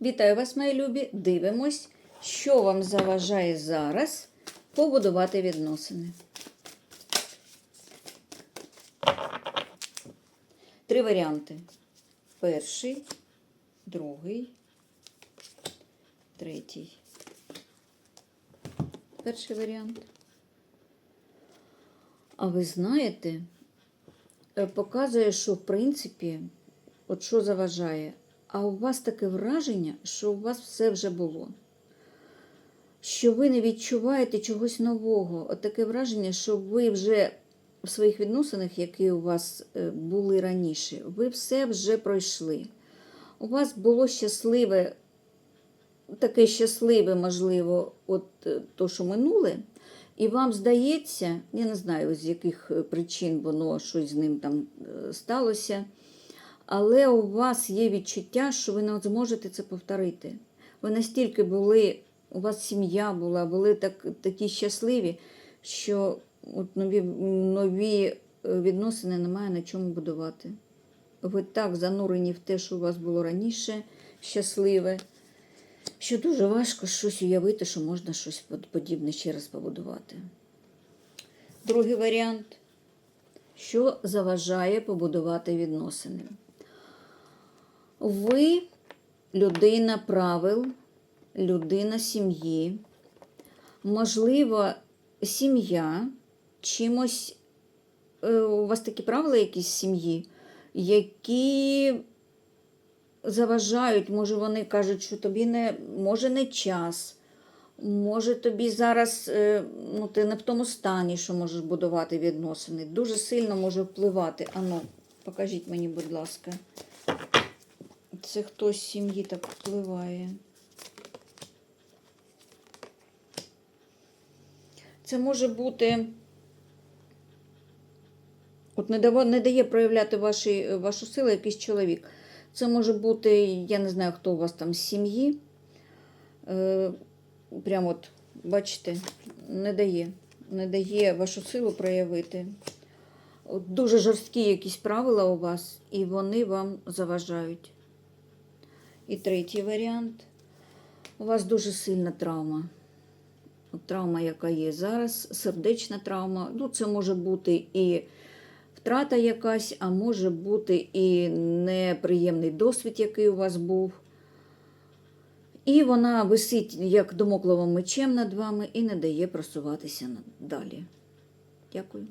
Вітаю вас, мої любі! Дивимось, що вам заважає зараз побудувати відносини. Три варіанти. Перший, другий, третій. Перший варіант. А ви знаєте, е, показує, що в принципі, от що заважає. А у вас таке враження, що у вас все вже було. Що ви не відчуваєте чогось нового. От таке враження, що ви вже в своїх відносинах, які у вас е, були раніше, ви все вже пройшли. У вас було щасливе, таке щасливе, можливо, от е, то, що минуле, і вам здається, я не знаю, з яких е, причин воно щось з ним там сталося. Але у вас є відчуття, що ви не зможете це повторити. Ви настільки були, у вас сім'я була, були так, такі щасливі, що от нові, нові е, відносини немає на чому будувати. Ви так занурені в те, що у вас було раніше щасливе, що дуже важко щось уявити, що можна щось подібне ще раз побудувати. Другий варіант. Що заважає побудувати відносини? Ви людина правил, людина сім'ї. Можливо, сім'я чимось. е, У вас такі правила якісь сім'ї, які заважають, може, вони кажуть, що тобі не може не час. Може, тобі зараз е, ну, ти не в тому стані, що можеш будувати відносини. Дуже сильно може впливати. Ану, покажіть мені, будь ласка. Це хтось з сім'ї так впливає. Це може бути. От не, дава, не дає проявляти ваші, вашу силу якийсь чоловік. Це може бути, я не знаю, хто у вас там з сім'ї. Е, прямо от, бачите, не дає. Не дає вашу силу проявити. От дуже жорсткі якісь правила у вас, і вони вам заважають. І третій варіант. У вас дуже сильна травма. Травма, яка є зараз, сердечна травма. Ну, це може бути і втрата якась, а може бути і неприємний досвід, який у вас був. І вона висить як домокловим мечем над вами і не дає просуватися далі. Дякую.